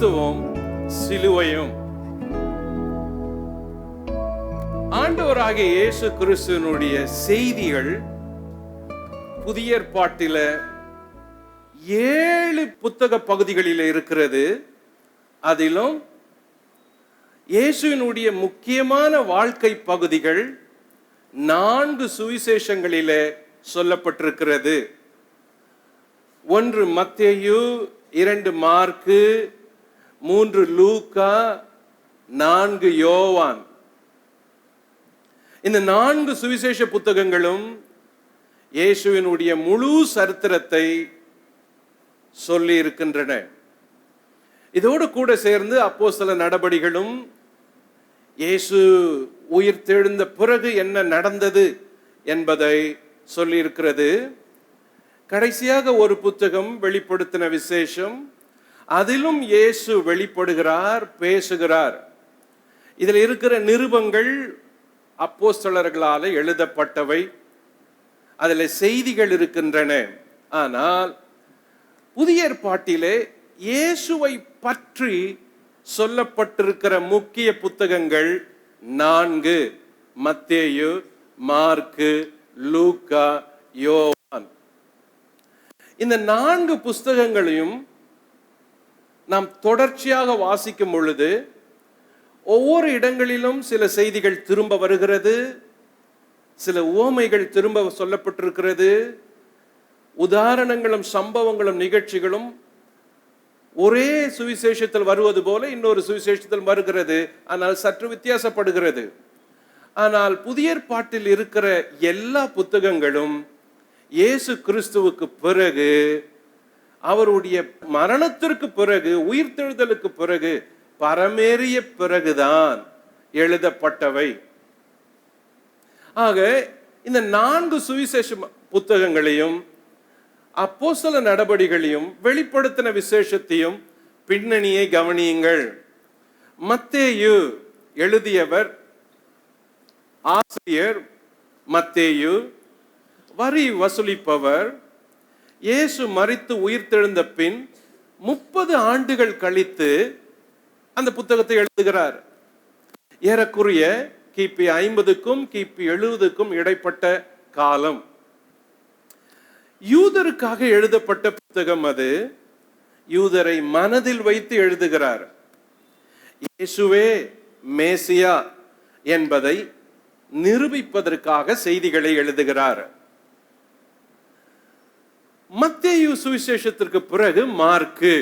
கிறிஸ்துவும் சிலுவையும். ஆண்டவராகிய இயேசு கிறிஸ்துவனுடைய செய்திகள் புதிய ஏற்பாட்டில ஏழு புத்தக பகுதிகளில் இருக்கிறது. அதிலும் இயேசுவினுடைய முக்கியமான வாழ்க்கை பகுதிகள் நான்கு சுவிசேஷங்களிலே சொல்லப்பட்டிருக்கிறது. ஒன்று மத்தேயு இரண்டு மார்க்கு மூன்று லூக்கா நான்கு யோவான். இந்த நான்கு சுவிசேஷ புத்தகங்களும் இயேசுவினுடைய முழு சரித்திரத்தை சொல்லி இருக்கின்றன. இதோடு கூட சேர்ந்து அப்போ சில நடபடிகளும் இயேசு உயிர் தெழுந்த பிறகு என்ன நடந்தது என்பதை சொல்லியிருக்கிறது. கடைசியாக ஒரு புத்தகம் வெளிப்படுத்தின விசேஷம் அதிலும் இயேசு வெளிப்படுகிறார் பேசுகிறார். இதில் இருக்கிற நிருபங்கள் அப்போஸ்தலர்களால் எழுதப்பட்டவை. அதில் செய்திகள் இருக்கின்றன. ஆனால் புதிய ஏற்பாட்டிலே இயேசுவை பற்றி சொல்லப்பட்டிருக்கிற முக்கிய புத்தகங்கள் நான்கு. மத்தேயு மார்க்கு லூக்கா யோவான். இந்த நான்கு புஸ்தகங்களையும் நாம் தொடர்ச்சியாக வாசிக்கும் பொழுது ஒவ்வொரு இடங்களிலும் சில செய்திகள் திரும்ப வருகிறது. சில உவமைகள் திரும்ப சொல்லப்பட்டிருக்கிறது. உதாரணங்களும் சம்பவங்களும் நிகழ்ச்சிகளும் ஒரே சுவிசேஷத்தில் வருவது போல இன்னொரு சுவிசேஷத்தில் வருகிறது. ஆனால் சற்று வித்தியாசப்படுகிறது. ஆனால் புதிய பாட்டில் இருக்கிற எல்லா புத்தகங்களும் இயேசு கிறிஸ்துவுக்கு பிறகு அவருடைய மரணத்திற்கு பிறகு உயிர்த்தெழுதலுக்கு பிறகு பரமேறிய பிறகுதான் எழுதப்பட்டவை. ஆக இந்த நான்கு சுவிசேஷ புத்தகங்களையும் அப்போஸ்தல நடபடிகளையும் வெளிப்படுத்தின விசேஷத்தையும் பின்னணியை கவனியுங்கள். மத்தேயு எழுதியவர் ஆசிரியர் மத்தேயு வரி வசூலிப்பவர் இயேசு மறித்து உயிர்த்தெழுந்த பின் முப்பது ஆண்டுகள் கழித்து அந்த புத்தகத்தை எழுதுகிறார். ஏறக்குறைய கிபி ஐம்பதுக்கும் கிபி எழுபதுக்கும் இடைப்பட்ட காலம். யூதருக்காக எழுதப்பட்ட புத்தகம் அது. யூதரை மனதில் வைத்து எழுதுகிறார். இயேசுவே மேசியா என்பதை நிரூபிப்பதற்காக செய்திகளை எழுதுகிறார். மத்தேயு சுவிசேஷத்திற்கு பிறகு மார்க்கு.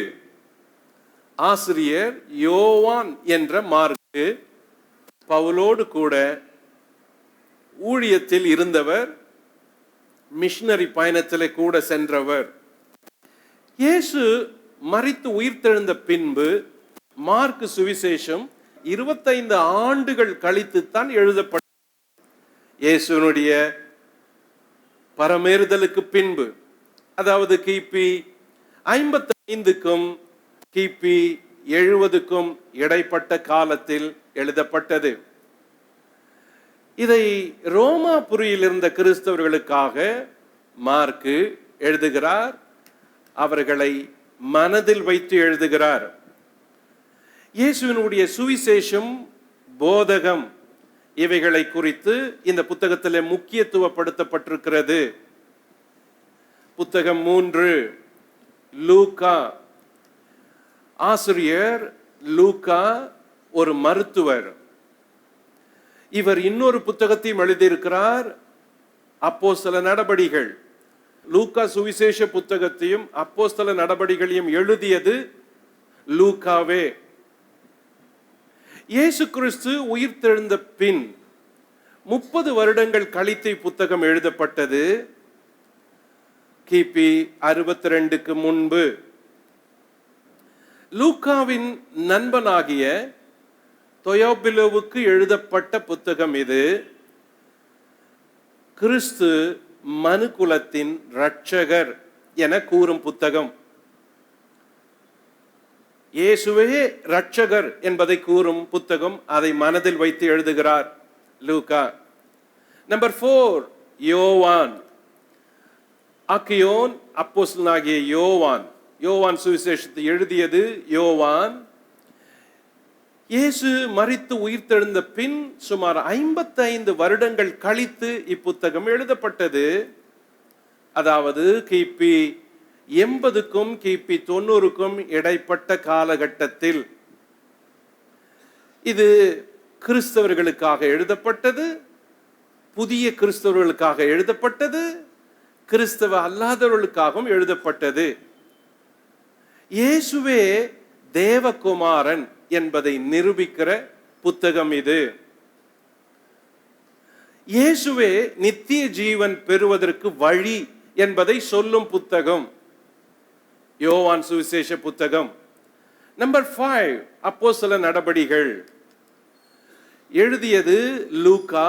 ஆசிரியர் யோவான் என்ற மார்க்கு. பவுலோடு கூட ஊழியத்தில் இருந்தவர். மிஷனரி பயணத்தில் கூட சென்றவர். இயேசு மறித்து உயிர்த்தெழுந்த பின்பு மார்க்கு சுவிசேஷம் இருபத்தைந்து ஆண்டுகள் கழித்து தான் எழுதப்பட்ட இயேசுனுடைய பரமேறுதலுக்கு பின்பு. அதாவது கிபி ஐம்பத்தி ஐந்துக்கும் கிபி எழுபதுக்கும் இடைப்பட்ட காலத்தில் எழுதப்பட்டது. இதை ரோமாபுரியில் இருந்த கிறிஸ்தவர்களுக்காக மார்க்கு எழுதுகிறார் அவர்களை மனதில் வைத்து எழுதுகிறார். இயேசுவினுடைய சுவிசேஷம் போதகம் இவைகளை குறித்து இந்த புத்தகத்தில் முக்கியத்துவப்படுத்தப்பட்டிருக்கிறது. புத்தகம் மூன்று லூகா ஆசிரியர் லூகா ஒரு மருத்துவர். இவர் இன்னொரு புத்தகத்தையும் எழுதியிருக்கிறார் அப்போஸ்தல நடபடிகள். லூக்கா சுவிசேஷ புத்தகத்தையும் அப்போஸ்தல நடபடிகளையும் எழுதியது லூக்காவே. இயேசு கிறிஸ்து உயிர்த்தெழுந்த பின் முப்பது வருடங்கள் கழித்து புத்தகம் எழுதப்பட்டது. கிபி அறுபத்தி ரெண்டுக்கு முன்பு. லூக்காவின் நண்பனாகிய தொயோபிலோவுக்கு எழுதப்பட்ட புத்தகம் இது. கிறிஸ்து மனுகுலத்தின் இரட்சகர் என கூறும் புத்தகம். இயேசுவே இரட்சகர் என்பதை கூறும் புத்தகம் அதை மனதில் வைத்து எழுதுகிறார் லூகா நம்பர் ஃபோர் யோவான். அக்கியோன் அப்போஸ்தலனாகிய யோவான். யோவான் சுவிசேஷத்தை எழுதியது யோவான். இயேசு மறித்து உயிர்த்தெழுந்த பின் சுமார் 55 வருடங்கள் கழித்து இப்புத்தகம் எழுதப்பட்டது. அதாவது கிபி எண்பதுக்கும் கிபி தொண்ணூறுக்கும் இடைப்பட்ட காலகட்டத்தில். இது கிறிஸ்தவர்களுக்காக எழுதப்பட்டது. புதிய கிறிஸ்தவர்களுக்காக எழுதப்பட்டது. கிறிஸ்தவ அல்லாதவர்களுக்காகவும் எழுதப்பட்டது. இயேசுவே தேவகுமாரன் என்பதை நிரூபிக்கிற புத்தகம் இது. இயேசுவே நித்திய ஜீவன் பெறுவதற்கு வழி என்பதை சொல்லும் புத்தகம். யோவான் சுவிசேஷ புத்தகம். நம்பர் ஃபைவ் அப்போ சில நடபடிகள். எழுதியது லூகா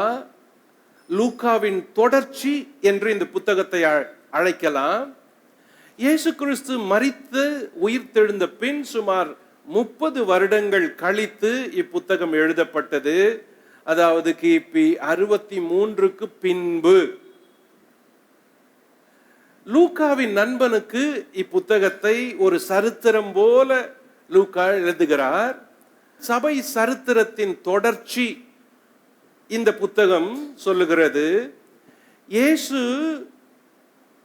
லூக்காவின் தொடர்ச்சி என்று இந்த புத்தகத்தை அழைக்கலாம். இயேசு கிறிஸ்து மரித்து உயிர்த்தெழுந்த பின் சுமார் முப்பது வருடங்கள் கழித்து இப்புத்தகம் எழுதப்பட்டது. அதாவது கிபி அறுபத்தி மூன்றுக்கு பின்பு. லூக்காவின் நண்பனுக்கு இப்புத்தகத்தை ஒரு சரித்திரம் போல லூக்கா எழுதுகிறார். சபை சரித்திரத்தின் தொடர்ச்சி இந்த புத்தகம் சொல்லுகிறது இயேசு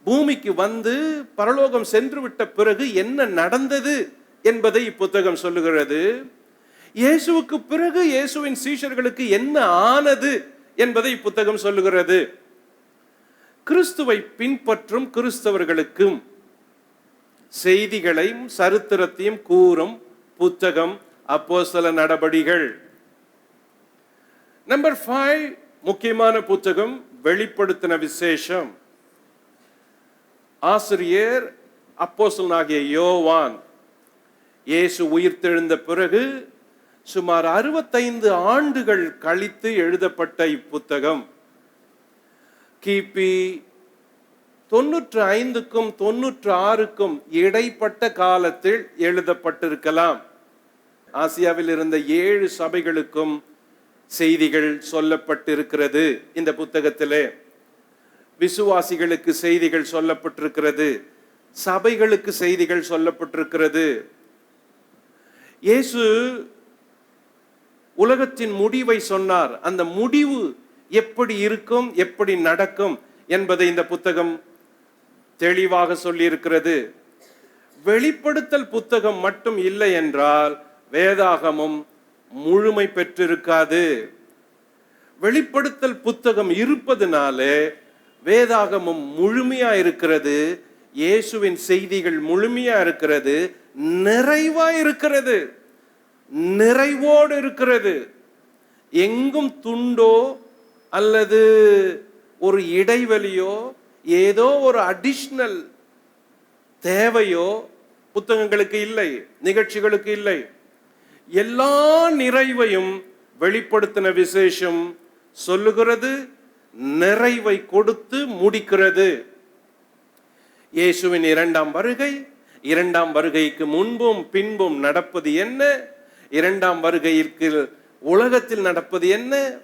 பூமிக்கு வந்து பரலோகம் சென்று விட்ட பிறகு என்ன நடந்தது? என்பதை இப்புத்தகம் சொல்லுகிறது. இயேசுவுக்கு பிறகு இயேசுவின் சீஷர்களுக்கு என்ன ஆனது? என்பதை இப்புத்தகம் சொல்லுகிறது. கிறிஸ்துவை பின்பற்றும் கிறிஸ்தவர்களுக்கும் செய்திகளையும் சரித்திரத்தையும் கூறும் புத்தகம் அப்போஸ்தல நடபடிகள். நம்பர் ஃபைவ் முக்கியமான புத்தகம் வெளிப்படுத்தின விசேஷம். ஆசிரியர் அப்போஸ்தலனாகிய யோவான். இயேசு உயிர்த்தெழுந்த பிறகு சுமார் அறுபத்தைந்து ஆண்டுகள் கழித்து எழுதப்பட்ட இப்புத்தகம். கிபி தொன்னூற்று ஐந்துக்கும் தொன்னூற்று ஆறுக்கும் இடைப்பட்ட காலத்தில் எழுதப்பட்டிருக்கலாம். ஆசியாவில் இருந்த ஏழு சபைகளுக்கும் செய்திகள் சொல்லப்பட்டிருக்கிறது இந்த புத்தகத்திலே. விசுவாசிகளுக்கு செய்திகள் சொல்லப்பட்டிருக்கிறது. சபைகளுக்கு செய்திகள் சொல்லப்பட்டிருக்கிறது. இயேசு உலகத்தின் முடிவை சொன்னார். அந்த முடிவு எப்படி இருக்கும் எப்படி நடக்கும் என்பதை இந்த புத்தகம் தெளிவாக சொல்லியிருக்கிறது. வெளிப்படுத்தல் புத்தகம் மட்டும் இல்லை என்றால் வேதாகமும் முழுமை பெற்றிருக்காது. வெளிப்படுத்தல் புத்தகம் இருப்பதுனாலே வேதாகமம் முழுமையா இருக்கிறது இயேசுவின் செய்திகள் முழுமையா இருக்கிறது நிறைவா இருக்கிறது நிறைவோடு இருக்கிறது. எங்கும் துண்டோ அல்லது ஒரு இடைவெளியோ ஏதோ ஒரு அடிஷ்னல் தேவையோ புத்தகங்களுக்கு இல்லை நிகழ்ச்சிகளுக்கு இல்லை. எல்லா நிறைவையும் வெளிப்படுத்தின விசேஷம் சொல்லுகிறது நிறைவை கொடுத்து முடிக்கிறது. இயேசுவின் இரண்டாம் வருகை இரண்டாம் வருகைக்கு முன்பும் பின்பும் நடப்பது என்ன? இரண்டாம் வருகைக்கு உலகத்தில் நடப்பது என்ன?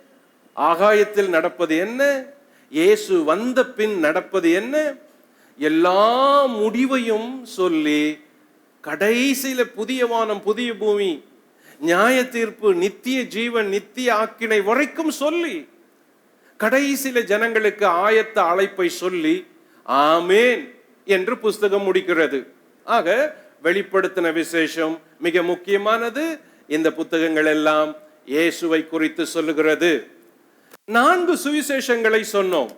ஆகாயத்தில் நடப்பது என்ன? இயேசு வந்த பின் நடப்பது என்ன? எல்லா முடிவையும் சொல்லி கடைசியில புதிய வானம் புதிய பூமி நியாய தீர்ப்பு நித்திய ஜீவன் நித்திய ஆக்கினை வரைக்கும் சொல்லி கடைசியில ஜனங்களுக்கு ஆயத்த அழைப்பை சொல்லி ஆமேன் என்று புஸ்தகம் முடிக்கிறது. ஆக வெளிப்படுத்தின விசேஷம் மிக முக்கியமானது. இந்த புத்தகங்கள் எல்லாம் இயேசுவை குறித்து சொல்லுகிறது. நான்கு சுவிசேஷங்களை சொன்னோம்.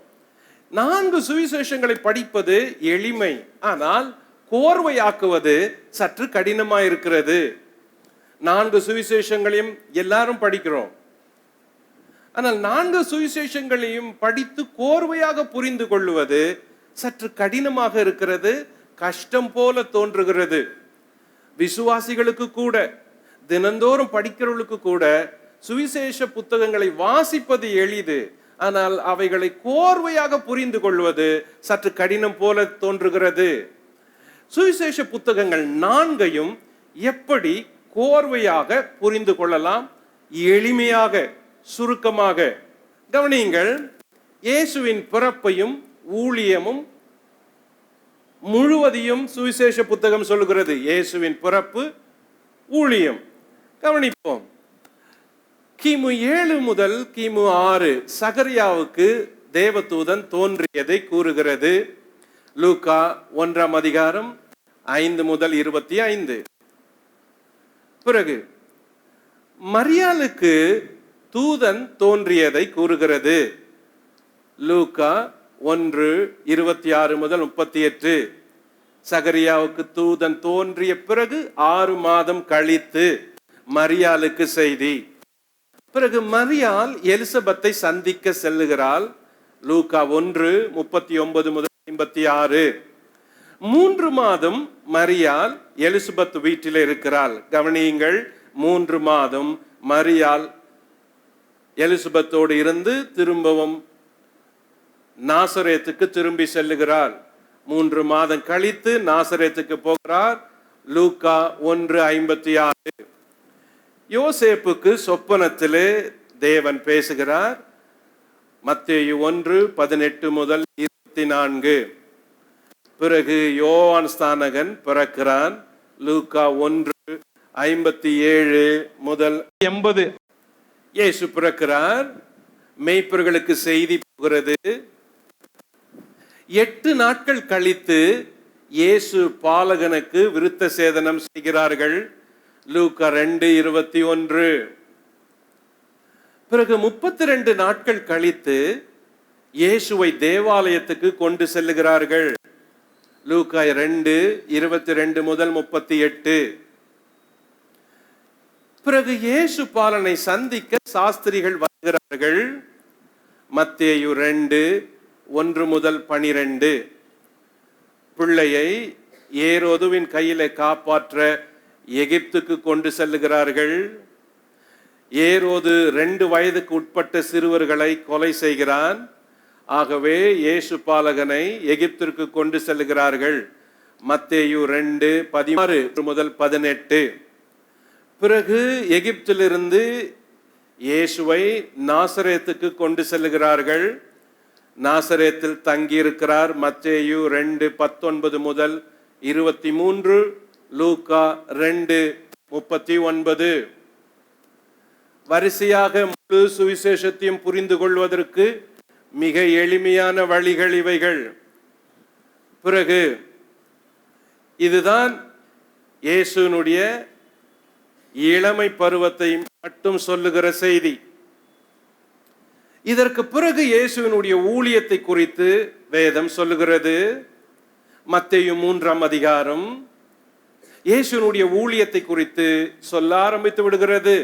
நான்கு சுவிசேஷங்களை படிப்பது எளிமை. ஆனால் கோர்வையாக்குவது சற்று கடினமாயிருக்கிறது. நான்கு சுவிசேஷங்களையும் எல்லாரும் படிக்கிறோம். ஆனால் நான்கு சுவிசேஷங்களையும் படித்து கோர்வையாக புரிந்து கொள்வது சற்று கடினமாக இருக்கிறது கஷ்டம் போல தோன்றுகிறது. விசுவாசிகளுக்கு கூட தினந்தோறும் படிக்கிறவர்களுக்கு கூட சுவிசேஷ புத்தகங்களை வாசிப்பது எளிது. ஆனால் அவைகளை கோர்வையாக புரிந்து கொள்வது சற்று கடினம் போல தோன்றுகிறது. சுவிசேஷ புத்தகங்கள் நான்கையும் எப்படி கோர்வையாக புரிந்து கொள்ளலாம் எளிமையாக சுருக்கமாக. கவனியுங்கள் இயேசுவின் பிறப்பையும் ஊழியமும் முழுவதையும் சுவிசேஷ புத்தகம் சொல்லுகிறது. இயேசுவின் பிறப்பு ஊழியம். கவனிப்போம். கிமு ஏழு முதல் கிமு ஆறு சகரியாவுக்கு தேவதூதன் தோன்றியதை கூறுகிறது. லூகா ஒன்றாம் அதிகாரம் ஐந்து முதல் இருபத்தி ஐந்து. பிறகு மரியாளுக்கு தூதன் தோன்றியதை கூறுகிறது. லூக்கா ஒன்று இருபத்தி ஆறு முதல் முப்பத்தி எட்டு சகரியாவுக்கு தூதன் தோன்றிய பிறகு ஆறு மாதம் கழித்து மரியாளுக்கு செய்தி. பிறகு மரியால் எலிசபெத்தை சந்திக்க செல்லுகிறாள். லூக்கா ஒன்று முப்பத்தி ஒன்பது முதல் ஐம்பத்தி ஆறு. மூன்று மாதம் மரியால் எலிசபெத் வீட்டில் இருக்கிறாள். கவனியுங்கள் மூன்று மாதம் மரியால் எலிசபெத்தோடு இருந்து திரும்பவும் நாசரேத்துக்கு திரும்பி செல்லுகிறார் மூன்று மாதம் கழித்து நாசரேத்துக்கு போகிறார். லூக்கா ஒன்று ஐம்பத்தி ஆறு. யோசேப்புக்கு சொப்பனத்திலே தேவன் பேசுகிறார். மத்திய ஒன்று பதினெட்டு முதல் இருபத்தி நான்கு. பிறகு யோவான் ஸ்தானகன் பிறக்கிறான். லூக்கா ஒன்று ஐம்பத்தி ஏழு முதல் எண்பது. இயேசு பிறக்கிறார். மெய்ப்பர்களுக்கு செய்தி போகிறது. எட்டு நாட்கள் கழித்து இயேசு பாலகனுக்கு விருத்த சேதனம் செய்கிறார்கள். லூக்கா ரெண்டு இருபத்தி ஒன்று. பிறகு முப்பத்தி ரெண்டு நாட்கள் கழித்து இயேசுவை தேவாலயத்துக்கு கொண்டு செல்லுகிறார்கள். லூக்காய் ரெண்டு இருபத்தி ரெண்டு முதல் முப்பத்தி எட்டு. பிறகு இயேசு பாலனை சந்திக்க சாஸ்திரிகள் வருகிறார்கள். மத்தேயு ரெண்டு ஒன்று முதல் பனிரெண்டு. பிள்ளையை ஏரோதுவின் கையில காப்பாற்ற எகிப்துக்கு கொண்டு செல்லுகிறார்கள். ஏரோது ரெண்டு வயதுக்கு உட்பட்ட சிறுவர்களை கொலை செய்கிறான். ஆகவே இயேசு பாலகனை எகிப்திற்கு கொண்டு செல்லுகிறார்கள் மத்தேயு ரெண்டு பதினாறு முதல் பதினெட்டு. பிறகு எகிப்திலிருந்து இயேசுவை நாசரேத்துக்கு கொண்டு செல்லுகிறார்கள் நாசரேத்தில் தங்கியிருக்கிறார் மத்தேயு ரெண்டு பத்தொன்பது முதல் இருபத்தி மூன்று லூக்கா ரெண்டு முப்பத்தி ஒன்பது வரிசையாக முழு சுவிசேஷத்தையும் புரிந்து கொள்வதற்கு மிக எளிமையான வழிகள் இவைகள். பிறகு இதுதான் இயேசுனுடைய இளமை பருவத்தை மட்டும் சொல்லுகிற செய்தி. இதற்கு பிறகு இயேசுவினுடைய ஊழியத்தை குறித்து வேதம் சொல்லுகிறது. மத்தையும் மூன்றாம் அதிகாரம் இயேசுவினுடைய ஊழியத்தை குறித்து சொல்ல ஆரம்பித்து விடுகிறது.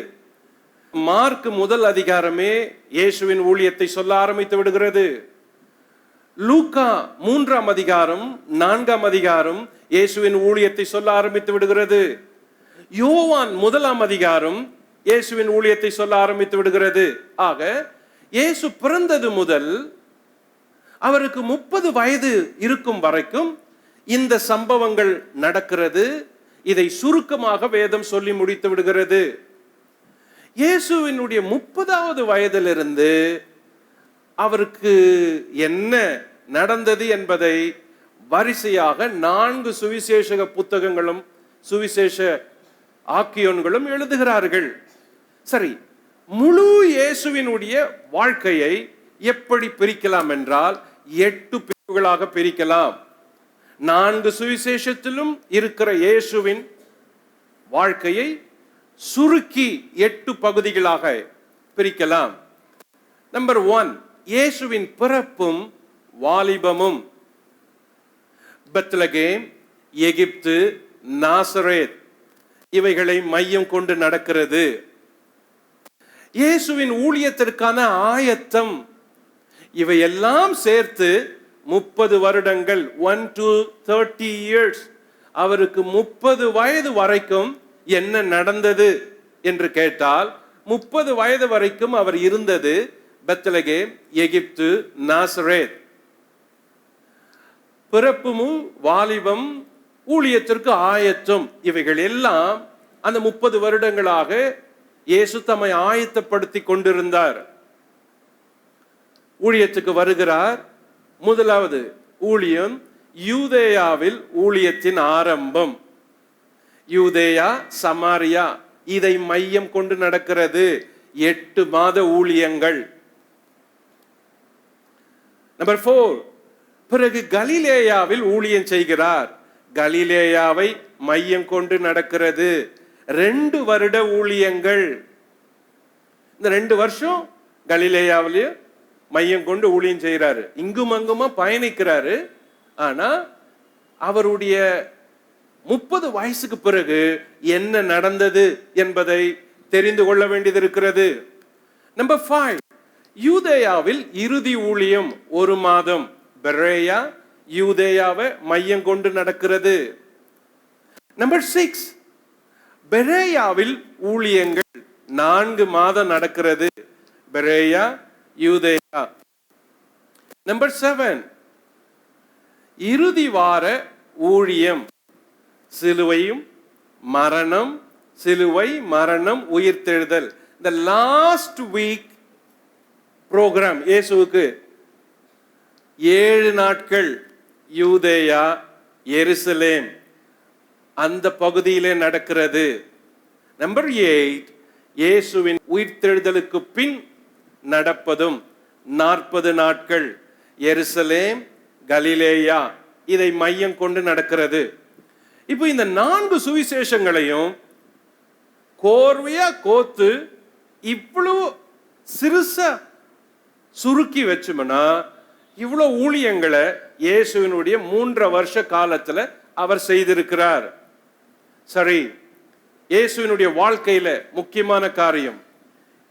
மார்க் முதல் அதிகாரமே இயேசுவின் ஊழியத்தை சொல்ல ஆரம்பித்து விடுகிறது. லூக்கா மூன்றாம் அதிகாரம் நான்காம் அதிகாரம் இயேசுவின் ஊழியத்தை சொல்ல ஆரம்பித்து விடுகிறது. யோவான் முதலாம் அதிகாரம் இயேசுவின் ஊழியத்தை சொல்ல ஆரம்பித்து விடுகிறது. ஆக இயேசு பிறந்தது முதல் அவருக்கு முப்பது வயது இருக்கும் வரைக்கும் இந்த சம்பவங்கள் நடக்கிறது. இதை சுருக்கமாக வேதம் சொல்லி முடித்து விடுகிறது. இயேசுவினுடைய முப்பதாவது வயதிலிருந்து அவருக்கு என்ன நடந்தது என்பதை வரிசையாக நான்கு சுவிசேஷக புத்தகங்களும் சுவிசேஷ ஆக்கியோன்களும் எழுதுகிறார்கள். சரி முழு இயேசுவினுடைய வாழ்க்கையை எப்படி பிரிக்கலாம் என்றால் எட்டு பிரிவுகளாக பிரிக்கலாம். நான்கு சுவிசேஷத்திலும் இருக்கிற இயேசுவின் வாழ்க்கையை சுருக்கி எட்டு பகுதிகளாக பிரிக்கலாம். நம்பர் ஒன் இயேசுவின் பிறப்பும் வாலிபமும். பெத்லகேம் எகிப்து நாசரேத் இவைகளை மையம் கொண்டு நடக்கிறது. இயேசுவின் ஊழியத்திற்கான ஆயத்தம். இவையெல்லாம் சேர்த்து முப்பது வருடங்கள் ஒன் டு தேர்ட்டி இயர்ஸ் அவருக்கு முப்பது வயது வரைக்கும் என்ன நடந்தது என்று கேட்டால் முப்பது வயது வரைக்கும் அவர் இருந்தது பெத்லகேம் எகிப்து நாசரேத். பிறப்புமும் வாலிபம் ஊழியத்திற்கு ஆயத்தம் இவைகள் எல்லாம் அந்த முப்பது வருடங்களாக இயேசு தம்மை ஆயத்தப்படுத்தி கொண்டிருந்தார். ஊழியத்துக்கு வருகிறார். முதலாவது ஊழியம் யூதேயாவில் ஊழியத்தின் ஆரம்பம். யூதேயா சமாரியா இதை மையம் கொண்டு நடக்கிறது. எட்டு மாத ஊழியங்கள். நம்பர் ஃபோர் பிறகு கலிலேயாவில் ஊழியம் செய்கிறார். கலிலேயாவை மையம் கொண்டு நடக்கிறது. ரெண்டு வருட ஊழியங்கள். இந்த ரெண்டு வருஷம் கலிலேயாவிலேயே மையம் கொண்டு ஊழியம் செய்கிறாரு. இங்கும் அங்குமா பயணிக்கிறாரு. ஆனா அவருடைய முப்பது வயசுக்கு பிறகு என்ன நடந்தது என்பதை தெரிந்து கொள்ள வேண்டியது இருக்கிறது நம்பர் ஃபைவ் யூதேயாவில் இறுதி ஊழியம் ஒரு மாதம். பெரேயா யூதேயாவை மையம் கொண்டு நடக்கிறது. நம்பர் சிக்ஸ் பெரேயாவில் ஊழியங்கள் நான்கு மாதம் நடக்கிறது. பெரேயா யூதேயா. நம்பர் செவன் இறுதி வார ஊழியம் சிலுவையும் மரணம் சிலுவை மரணம் உயிர்த்தெழுதல். இந்த லாஸ்ட் வீக் ப்ரோக்ராம் இயேசுவுக்கு ஏழு நாட்கள் யூதேயா எருசலேம் அந்த பகுதியிலே நடக்கிறது. நம்பர் எயிட் இயேசுவின் உயிர்த்தெழுதலுக்கு பின் நடப்பதும் நாற்பது நாட்கள். எருசலேம் கலிலேயா இதை மையம் கொண்டு நடக்கிறது. இப்போ இந்த நான்கு சுவிசேஷங்களையும் கோர்வையா கோத்து இவ்வளவு சிறுசா சுருக்கி வச்சோம்னா இவ்வளோ ஊழியங்களை இயேசுவினுடைய மூன்றரை வருஷ காலத்தில் அவர் செய்திருக்கிறார். சரி இயேசுவினுடைய வாழ்க்கையில் முக்கியமான காரியம்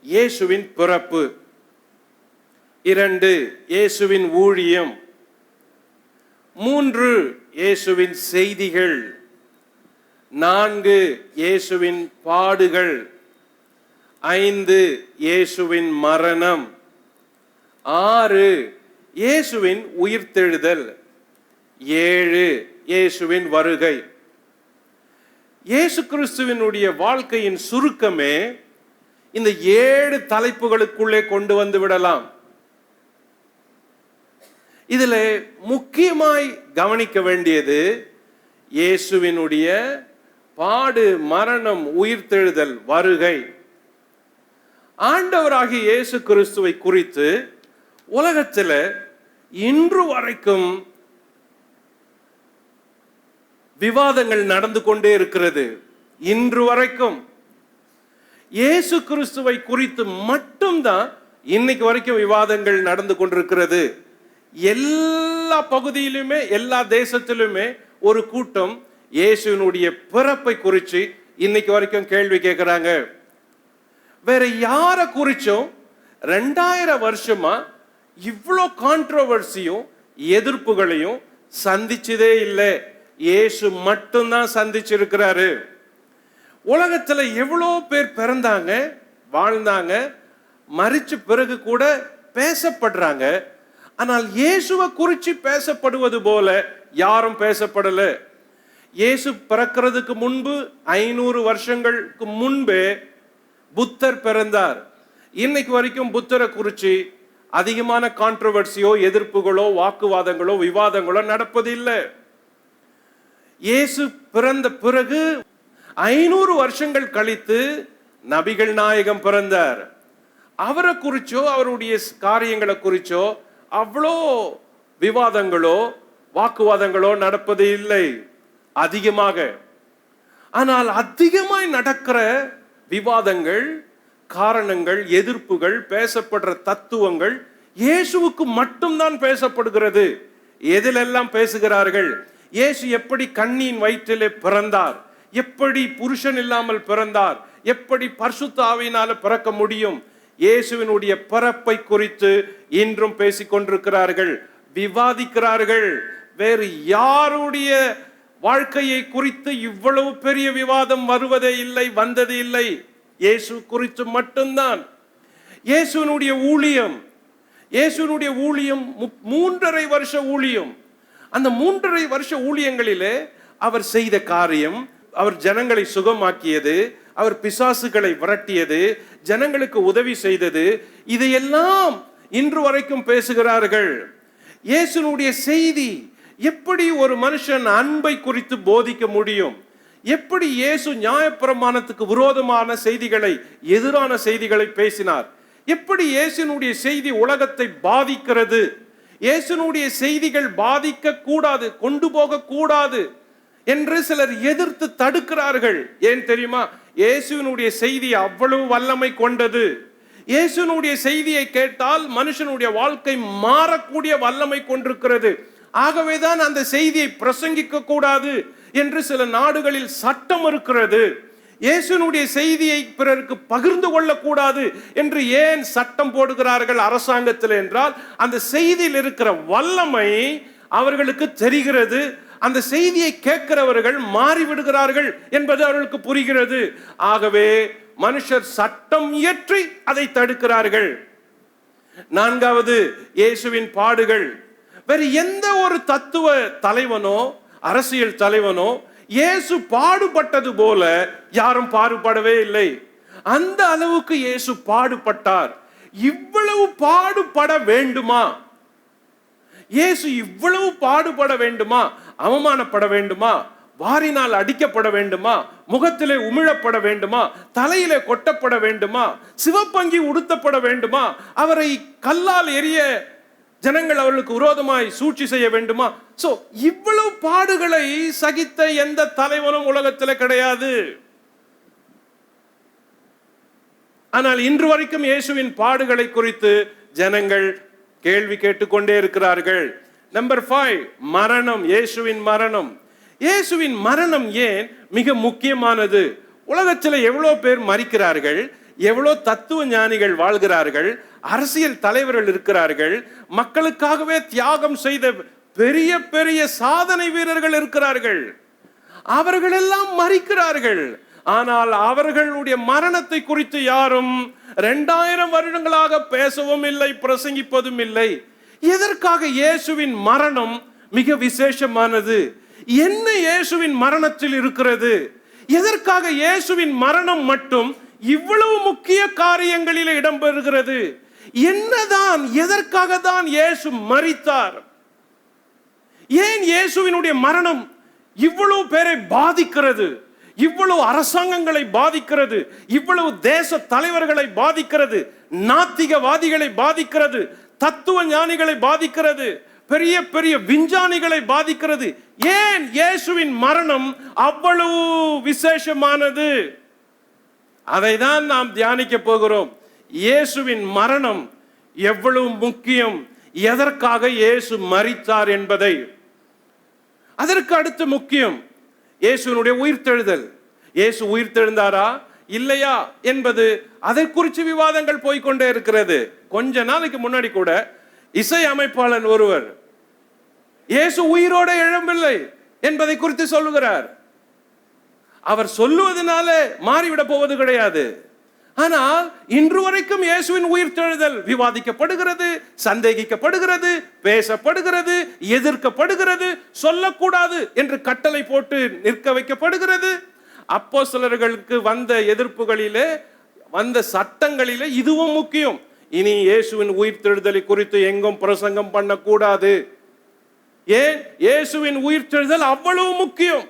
இயேசுவின் பிறப்பு. இரண்டு இயேசுவின் ஊழியம். மூன்று இயேசுவின் செய்திகள். நான்கு இயேசுவின் பாடுகள். ஐந்து இயேசுவின் மரணம். ஆறு இயேசுவின் உயிர்த்தெழுதல். ஏழு இயேசுவின் வருகை. இயேசு கிறிஸ்துவினுடைய வாழ்க்கையின் சுருக்கமே இந்த ஏழு தலைப்புகளுக்குள்ளே கொண்டு வந்து விடலாம். இதில் முக்கியமாய் கவனிக்க வேண்டியது இயேசுவினுடைய பாடு மரணம் உயிர்த்தெழுதல் வருகை. ஆண்டவராகிய இயேசு கிறிஸ்துவை குறித்து உலகத்தில் இன்று வரைக்கும் விவாதங்கள் நடந்து கொண்டே இருக்கிறது. இன்று வரைக்கும். இயேசு கிறிஸ்துவை குறித்து மட்டும்தான் இன்னைக்கு வரைக்கும் விவாதங்கள் நடந்து கொண்டிருக்கிறது. எல்லா பகுதியிலுமே எல்லா தேசத்திலுமே ஒரு கூட்டம் இயேசுவினுடைய பிறப்பை குறித்து இன்னைக்கு வரைக்கும் கேள்வி கேட்குறாங்க வேற யாரை குறிச்சும் ரெண்டாயிரம் வருஷமா இவ்வளோ கான்ட்ரவர்சியும் எதிர்ப்புகளையும் சந்திச்சதே இல்லை. இயேசு மட்டும்தான் சந்திச்சிருக்கிறாரு. உலகத்தில் எவ்வளோ பேர் பிறந்தாங்க வாழ்ந்தாங்க மறிச்ச பிறகு கூட பேசப்படுறாங்க. ஆனால் இயேசுவை குறித்து பேசப்படுவது போல யாரும் பேசப்படலை. இயேசு பிறக்கிறதுக்கு முன்பு ஐநூறு வருஷங்களுக்கு முன்பே புத்தர் பிறந்தார். இன்னைக்கு வரைக்கும் புத்தரை குறித்து அதிகமான கான்ட்ரவர்சியோ எதிர்ப்புகளோ வாக்குவாதங்களோ விவாதங்களோ நடப்பதில்லை. இயேசு பிறந்த பிறகு ஐநூறு வருஷங்கள் கழித்து நபிகள் நாயகம் பிறந்தார். அவரை குறிச்சோ அவருடைய காரியங்களை குறிச்சோ அவ்வளோ விவாதங்களோ வாக்குவாதங்களோ நடப்பது இல்லை. அதிகமாக. ஆனால் அதிகமாய் நடக்கிற விவாதங்கள் காரணங்கள் எதிர்ப்புகள் பேசப்படுற தத்துவங்கள் இயேசுவுக்கு மட்டும்தான் பேசப்படுகிறது. எதிலெல்லாம் பேசுகிறார்கள்? இயேசு எப்படி கண்ணின் வயிற்றிலே பிறந்தார்? எப்படி புருஷன் இல்லாமல் பிறந்தார்? எப்படி பர்சுத்தாவினால பிறக்க முடியும்? இயேசுவினுடைய பிறப்பை குறித்து இன்றும் பேசிக்கொண்டிருக்கிறார்கள். விவாதிக்கிறார்கள். வேறு யாருடைய வாழ்க்கையை குறித்து இவ்வளவு பெரிய விவாதம் வருவதே இல்லை வந்தது இல்லை. இயேசு குறித்து மட்டும்தான். இயேசுனுடைய ஊழியம் இயேசுவினுடைய ஊழியம் மு- மூன்றரை வருஷ ஊழியம். அந்த மூன்றரை வருஷ ஊழியங்களிலே அவர் செய்த காரியம் அவர் ஜனங்களை சுகமாக்கியது அவர் பிசாசுகளை விரட்டியது ஜனங்களுக்கு உதவி செய்தது இதையெல்லாம் இன்று வரைக்கும் பேசுகிறார்கள். இயேசுனுடைய செய்தி எப்படி ஒரு மனுஷன் அன்பை குறித்து போதிக்க முடியும்? எப்படி இயேசு நியாயப்பிரமாணத்துக்கு விரோதமான செய்திகளை எதிரான செய்திகளை பேசினார்? எப்படி இயேசுனுடைய செய்தி உலகத்தை பாதிக்கிறது? இயேசுனுடைய செய்திகள் பாதிக்க கூடாது கொண்டு போக கூடாது என்று சிலர் எதிர்த்து தடுக்கிறார்கள். ஏன் தெரியுமா? இயேசுவினுடைய செய்தி அவ்வளவு வல்லமை கொண்டது. இயேசுனுடைய செய்தியை கேட்டால் மனுஷனுடைய வாழ்க்கை மாறக்கூடிய வல்லமை கொண்டிருக்கிறது. ஆகவேதான் அந்த செய்தியை பிரசங்கிக்க கூடாது என்று சில நாடுகளில் சட்டம் இருக்கிறது. இயேசுனுடைய செய்தியை பிறருக்கு பகிர்ந்து கொள்ளக்கூடாது என்று ஏன் சட்டம் போடுகிறார்கள் அரசாங்கத்தில் என்றால் அந்த செய்தியில் இருக்கிற வல்லமை அவர்களுக்கு தெரிகிறது. அந்த செய்தியை கேட்கிறவர்கள் மாறிவிடுகிறார்கள் என்பது அவர்களுக்கு புரிகிறது. ஆகவே மனுஷர் சட்டம் இயற்றி அதை தடுக்கிறார்கள். நான்காவது இயேசுவின் பாடுகள். வேறு எந்த ஒரு தத்துவ தலைவனோ அரசியல் தலைவனோ இயேசு பாடுபட்டது போல யாரும் பாடுபடவே இல்லை. அந்த அளவுக்கு இயேசு பாடுபட்டார். இவ்வளவு பாடுபட வேண்டுமா? இயேசு இவ்வளவு பாடுபட வேண்டுமா? அவமானப்பட வேண்டுமா? வாரினால் அடிக்கப்பட வேண்டுமா? முகத்திலே உமிழப்பட வேண்டுமா? தலையிலே கொட்டப்பட வேண்டுமா? சிவப்பங்கி உடுத்தப்பட வேண்டுமா? அவரை கல்லால் எரிய ஜனங்கள் அவர்களுக்கு விரோதமாய் சூழ்ச்சி செய்ய வேண்டுமா? சோ இவ்வளவு பாடுகளை சகித்த எந்த தலைவனும் உலகத்தில் கிடையாது. ஆனால் இன்று வரைக்கும் இயேசுவின் பாடுகளை குறித்து ஜனங்கள் கேள்வி கேட்டுக்கொண்டே இருக்கிறார்கள். நம்பர் ஃபைவ் மரணம் இயேசுவின் மரணம். இயேசுவின் மரணம் ஏன் மிக முக்கியமானது? உலகத்தில் எவ்வளோ பேர் மறிக்கிறார்கள் எவ்வளோ தத்துவ ஞானிகள் வாழ்கிறார்கள் அரசியல் தலைவர்கள் இருக்கிறார்கள் மக்களுக்காகவே தியாகம் செய்த பெரிய பெரிய சாதனை வீரர்கள் இருக்கிறார்கள். அவர்களெல்லாம் மறிக்கிறார்கள். ஆனால் அவர்களுடைய மரணத்தை குறித்து யாரும் இரண்டாயிரம் வருடங்களாக பேசவும் இல்லை பிரசங்கிப்பதும் இல்லை. எதற்காக இயேசுவின் மரணம் மிக விசேஷமானது? என்ன இயேசுவின் மரணத்தில் இருக்கிறது? எதற்காக இயேசுவின் மரணம் மட்டும் இவ்வளவு முக்கிய காரியங்களில் இடம்பெறுகிறது. என்னதான் எதற்காக தான் இயேசு மறித்தார் ஏன் இயேசுவினுடைய மரணம் இவ்வளவு பேரை பாதிக்கிறது? இவ்வளவு அரசாங்கங்களை பாதிக்கிறது? இவ்வளவு தேச தலைவர்களை பாதிக்கிறது? நாத்திகவாதிகளை பாதிக்கிறது? தத்துவ ஞானிகளை பாதிக்கிறது? பெரிய பெரிய விஞ்ஞானிகளை பாதிக்கிறது? ஏன் இயேசுவின் மரணம் அவ்வளவு விசேஷமானது? அதை தான் நாம் தியானிக்க போகிறோம். இயேசுவின் மரணம் எவ்வளவு முக்கியம். எதற்காக இயேசு மறித்தார் என்பதை. அதற்கு அடுத்து முக்கியம். இயேசுனுடைய உயிர்த்தெழுதல். இயேசு உயிர்த்தெழுந்தாரா? இல்லையா? என்பது அதை குறித்து விவாதங்கள் போய்க்கொண்டே இருக்கிறது. கொஞ்ச நாளைக்கு முன்னாடி கூட இசை அமைப்பாளன் ஒருவர் இயேசு உயிரோட எழும்பில்லை என்பதை குறித்து சொல்லுகிறார். அவர் சொல்லுவதனால மாறிவிட போவது கிடையாது. ஆனால் இன்று வரைக்கும் இயேசுவின் உயிர் தெழுதல் விவாதிக்கப்படுகிறது சந்தேகிக்கப்படுகிறது பேசப்படுகிறது எதிர்க்கப்படுகிறது சொல்லக்கூடாது என்று கட்டளை போட்டு நிற்க வைக்கப்படுகிறது. அப்போ சிலர்களுக்கு வந்த எதிர்ப்புகளிலே வந்த சட்டங்களிலே இதுவும் முக்கியம். இனி இயேசுவின் உயிர் உயிர்த்தெழுதலை குறித்து எங்கும் பிரசங்கம் பண்ணக்கூடாது. ஏன்? இயேசுவின் உயிர் தெழுதல் அவ்வளவு முக்கியம்.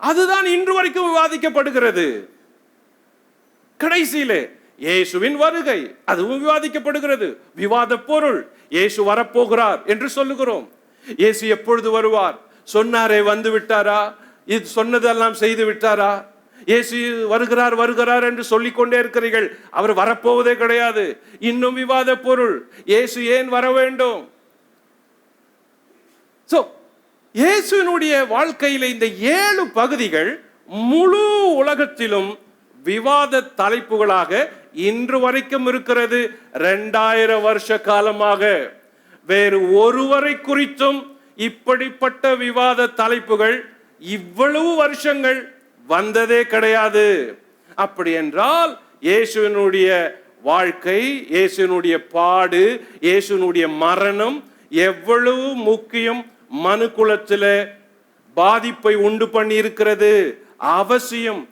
அதுதான் இன்று வரைக்கும் விவாதிக்கப்படுகிறது. கடைசியிலே இயேசுவின் வருகை அதுவும் விவாதிக்கப்படுகிறது. விவாத பொருள் இயேசு வரப்போகிறார் என்று சொல்லுகிறோம். இயேசு எப்பொழுது வருவார்? சொன்னாரே வந்து விட்டாரா? இது சொன்னதெல்லாம் செய்து விட்டாரா? இயேசு வருகிறார் வருகிறார் என்று சொல்லிக் கொண்டே இருக்கிறீர்கள். அவர் வரப்போவதே கிடையாது. இன்னும் விவாத பொருள் இயேசு ஏன் வர வேண்டும் சோ இயேசுவினுடைய வாழ்க்கையில இந்த ஏழு பகுதிகள் முழு உலகத்திலும் விவாத தலைப்புகளாக இன்று வரைக்கும் இருக்கிறது. ரெண்டாயிரம் வருஷ காலமாக. வேறு ஒருவரை குறித்தும் இப்படிப்பட்ட விவாத தலைப்புகள் இவ்வளவு வருஷங்கள் வந்ததே கிடையாது. அப்படி என்றால் இயேசுவினுடைய வாழ்க்கை இயேசுவினுடைய பாடு இயேசுவினுடைய மரணம் எவ்வளவு முக்கியம் மனு குலத்தில் பாதிப்பை உண்டு பண்ணி இருக்கிறது அவசியம்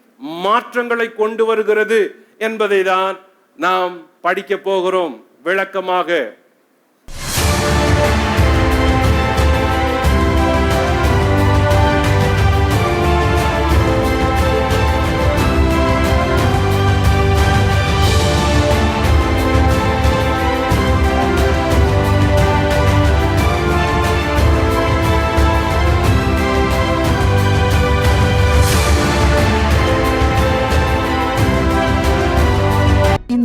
மாற்றங்களை கொண்டு வருகிறது என்பதை தான் நாம் படிக்க போகிறோம். விளக்கமாக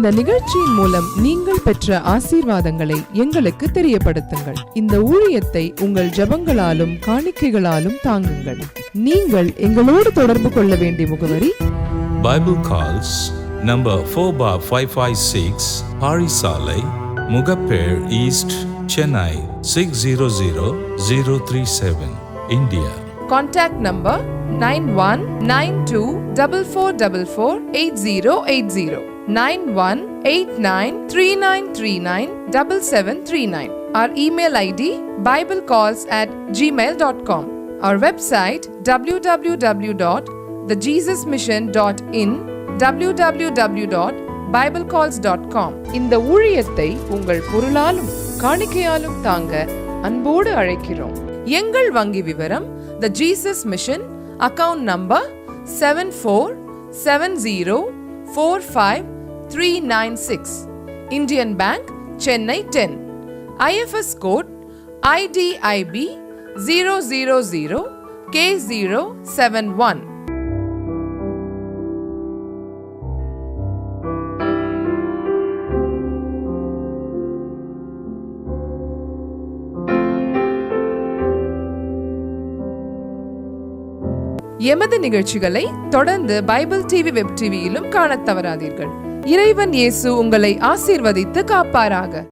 இந்த நிகழ்ச்சியின் மூலம் நீங்கள் பெற்ற ஆசீர்வாதங்களை எங்களுக்கு தெரியப்படுத்துங்கள். இந்த ஊழியத்தை உங்கள் ஜெபங்களாலும் காணிக்கைகளாலும் தாங்குங்கள். நீங்கள் எங்களோடு தொடர்பு கொள்ள வேண்டிய முகவரி? Bible calls number 4 bar 556 Parisalai, Mugapere East, Chennai 600037, India. Contact number nine one nine two double four double four eight zero eight zero nine one eight nine three nine three nine double seven three nine Our email ID biblecalls at gmail.com. Our website www.thejesusmission.in www.biblecalls.com இந்த ஊழியத்தை உங்கள் பொருளாலும் காணிக்கையாலும் தாங்க அன்போடு அழைக்கிறோம். எங்கள் வங்கி விவரம் the Jesus mission account number seven four seven zero four five three nine six Indian bank Chennai ten IFS code IDIB zero zero zero K zero seven one எமது நிகழ்ச்சிகளை தொடர்ந்து பைபிள் டிவி வெப் டிவியிலும் காணத் தவறாதீர்கள். இறைவன் இயேசு உங்களை ஆசீர்வதித்து காப்பாராக.